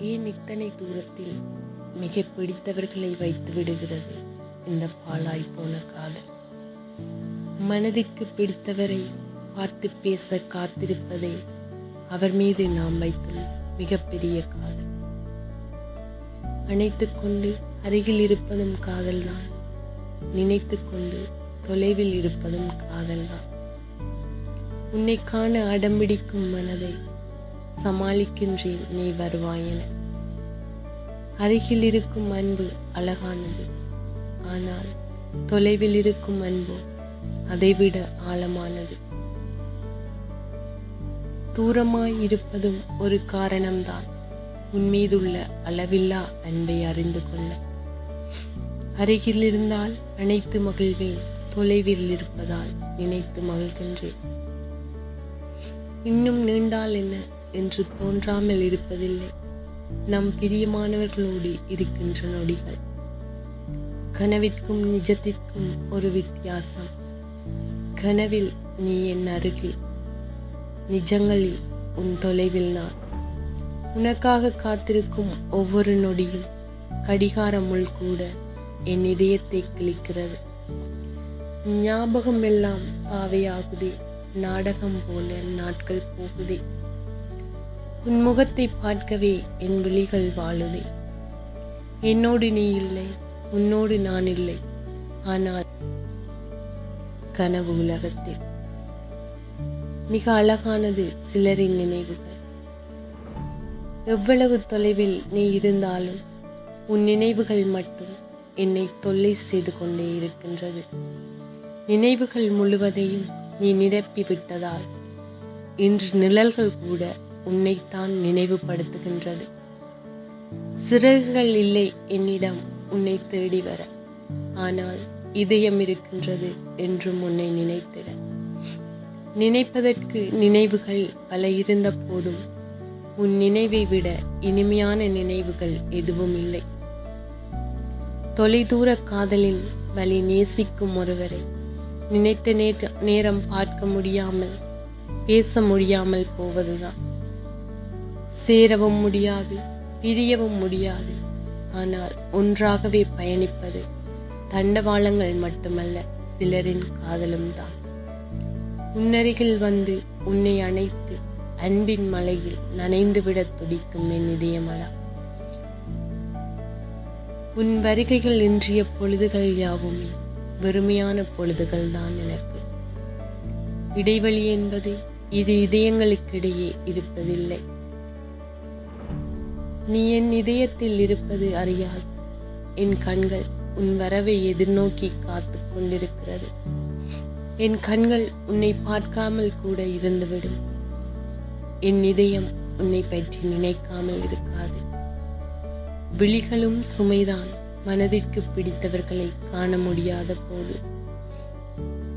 ஏன் இத்தனை தூரத்தில் மிக பிடித்தவர்களை வைத்து விடுகிறது இந்த பாழாய் போன காதல்? மனதிற்கு பிடித்தவரை பார்த்து பேச காத்திருப்பதே அவர் மீது நாம் வைத்துள்ள மிகப்பெரிய காதல். அணைத்து கொண்டு அருகில் இருப்பதும் காதல்தான். நினைத்து கொண்டு தொலைவில் இருப்பதும் காதல்தான். உன்னை காண அடம்பிடிக்கும் மனதை சமாளிக்கின்றேன் நீ வருவாயென. அருகில் இருக்கும் அன்பு அழகானது. ஆனால் தொலைவில் இருக்கும் அன்பு அதைவிட ஆழமானது. தூரமாய் இருப்பதும் ஒரு காரணம்தான். உன்மீதுள்ள அளவில்லா அன்பை அறிந்து கொள்ள. அருகில் இருந்தால் அனைத்து மகிழ்வேன் தொலைவில் இருப்பதால் நினைத்து மகிழ்கின்றேன். இன்னும் நீண்டால் என்ன? என்று தோன்றாமல் இருப்பதில்லை. நம் பிரியமானவர்களோடு இருக்கின்ற நொடிகள். கனவிற்கும் நிஜத்திற்கும் ஒரு வித்தியாசம். கனவில் நீ என் அருகில். நிஜங்களில் உன் தொலைவில் நான். உனக்காக காத்திருக்கும் ஒவ்வொரு நொடியும் கடிகாரமுள் கூட என் இதயத்தை கிழிக்கிறது. ஞாபகம் எல்லாம் பாவையாகுதே. நாடகம் போல நாட்கள் போகுதே. உன் முகத்தை பார்க்கவே என் விழிகள் வாழுதே என்னோடு நீ இல்லை உன்னோடு நான் இல்லை. ஆனால் கனவு உலகத்தில். மிக அழகானது சிலரின் நினைவுகள். எவ்வளவு தொலைவில் நீ இருந்தாலும் உன் நினைவுகள் மட்டும் என்னை தொல்லை செய்து கொண்டே இருக்கின்றது. நினைவுகள் முழுவதையும் நீ நிரப்பி விட்டதால் இன்று நிழல்கள் கூட உன்னைத்தான் நினைவுபடுத்துகின்றது. சிறகுகள் இல்லை என்னிடம் உன்னை தேடி வர ஆனால் இதயம் இருக்கின்றது என்றும் உன்னை நினைத்திட. நினைப்பதற்கு நினைவுகள் பல இருந்த போதும் உன் நினைவை விட இனிமையான நினைவுகள் எதுவும் இல்லை. தொலைதூர காதலின் வழி நேசிக்கும் ஒருவரை நினைத்த நேர நேரம் பார்க்க முடியாமல் பேச முடியாமல் போவதுதான். சேரவும் முடியாது பிரியவும் முடியாது. ஆனால் ஒன்றாகவே பயணிப்பது தண்டவாளங்கள் மட்டுமல்ல சிலரின் காதலும் தான். உன்னருகில் வந்து உன்னை அணைத்து அன்பின் மலையில் நனைந்துவிடத் துடிக்கும் என் இதயமலா. உன் வருகைகள் இன்றிய பொழுதுகள் யாவுமே வெறுமையான பொழுதுகள் தான் எனக்கு. இடைவெளி என்பது இது இதயங்களுக்கிடையே இருப்பதில்லை. நீ என் இதயத்தில் இருப்பது அறியாது. என் கண்கள் உன் வரவை எதிர்நோக்கி காத்து கொண்டிருக்கிறது. என் கண்கள் உன்னை பார்க்காமல் கூட இருந்துவிடும். என் இதயம் உன்னை பற்றி நினைக்காமல் இருக்காது. விழிகளும் சுமைதான் மனதிற்கு பிடித்தவர்களை காண முடியாத போது.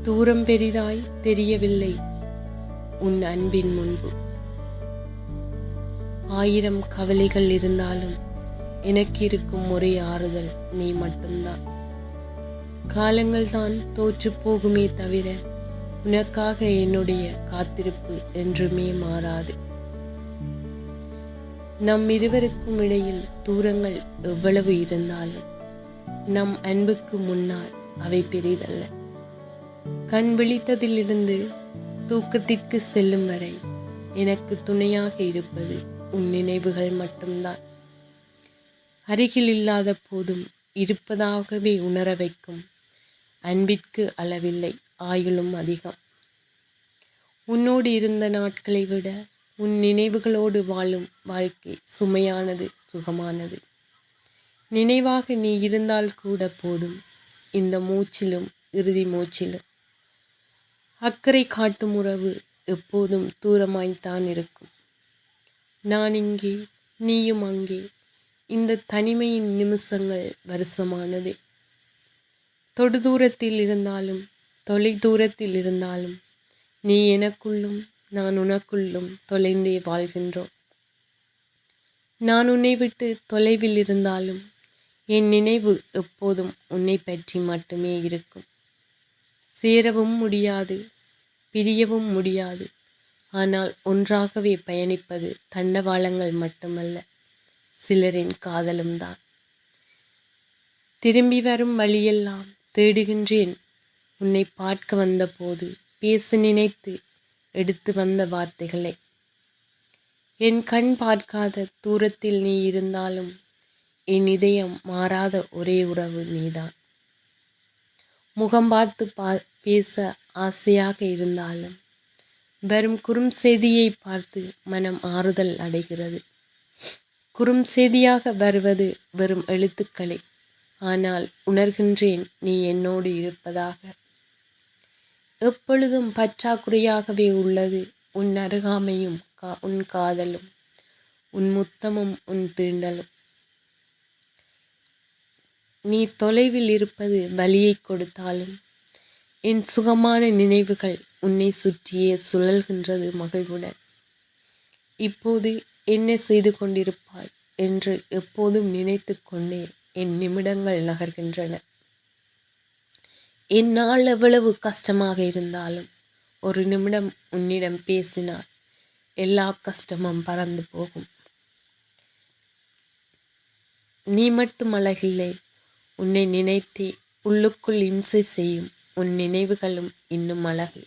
தூரம் பெரிதாய் தெரியவில்லை உன் அன்பின் முன்பு. ஆயிரம் கவலைகள் இருந்தாலும் எனக்கு இருக்கும் ஒரே ஆறுதல் நீ மட்டும்தான். காலங்கள் தான் தோற்று போகுமே தவிர உனக்காக என்னுடைய காத்திருப்பு என்றுமே மாறாது. நம் இருவருக்கும் இடையில் தூரங்கள் எவ்வளவு இருந்தாலும் நம் அன்புக்கு முன்னால் அவை பெரிதல்ல. கண் விழித்ததிலிருந்து தூக்கத்திற்கு செல்லும் வரை எனக்கு துணையாக இருப்பது உன் நினைவுகள் மட்டும்தான். அருகில் இல்லாத போதும் இருப்பதாகவே உணர வைக்கும். அன்பிற்கு அளவில்லை ஆயுளும் அதிகம். உன்னோடு இருந்த நாட்களை விட உன் நினைவுகளோடு வாழும் வாழ்க்கை சுமையானது சுகமானது. நினைவாக நீ இருந்தால் கூட போதும் இந்த மூச்சிலும் இறுதி மூச்சிலும். அக்கறை காட்டும் உறவு எப்போதும் தூரமாய்த்தான் இருக்கும். நான் இங்கே நீயும் அங்கே. இந்த தனிமையின் நிமிஷங்கள் வருஷமானதே. தொடு தூரத்தில் இருந்தாலும் தொலை தூரத்தில் இருந்தாலும் நீ எனக்குள்ளும் நான் உனக்குள்ளும் தொலைந்தே வாழ்கின்றோம். நான் உன்னை விட்டு தொலைவில் இருந்தாலும் என் நினைவு எப்போதும் உன்னை பற்றி மட்டுமே இருக்கும். சேரவும் முடியாது பிரியவும் முடியாது. ஆனால் ஒன்றாகவே பயணிப்பது தண்டவாளங்கள் மட்டுமல்ல சிலரின் காதலும் தான் திரும்பி வரும் வழியெல்லாம் தேடுகின்றேன். உன்னை பார்க்க வந்தபோது பேச நினைத்து எடுத்து வந்த வார்த்தைகளை. என் கண் பார்க்காத தூரத்தில் நீ இருந்தாலும் என் இதயம் மாறாத ஒரே உறவு நீதான். முகம் பார்த்து பா பேச ஆசையாக இருந்தாலும் வரும் குறும் செய்தியை பார்த்து மனம் ஆறுதல் அடைகிறது. குறும் செய்தியாக வருவது வெறும் எழுத்துக்களே. ஆனால் உணர்கின்றேன் நீ என்னோடு இருப்பதாக. எப்பொழுதும் பற்றாக்குறையாகவே உள்ளது. உன் அருகாமையும் கா உன் காதலும் உன் முத்தமும் உன் தீண்டலும். நீ தொலைவில் இருப்பது வலியை கொடுத்தாலும் என் சுகமான நினைவுகள் உன்னை சுற்றியே சுழல்கின்றது மகிழ்வுடன். இப்போது என்ன செய்து கொண்டிருப்பாய் என்று எப்போதும் நினைத்து கொண்டே என் நிமிடங்கள் நகர்கின்றன. என்னால் எவ்வளவு கஷ்டமாக இருந்தாலும் ஒரு நிமிடம் உன்னிடம் பேசினால் எல்லா கஷ்டமும் பறந்து போகும். நீ மட்டும் அழகில்லை உன்னை நினைத்தே உள்ளுக்குள் இம்சை செய்யும் உன் நினைவுகளும் இன்னும் அழகு.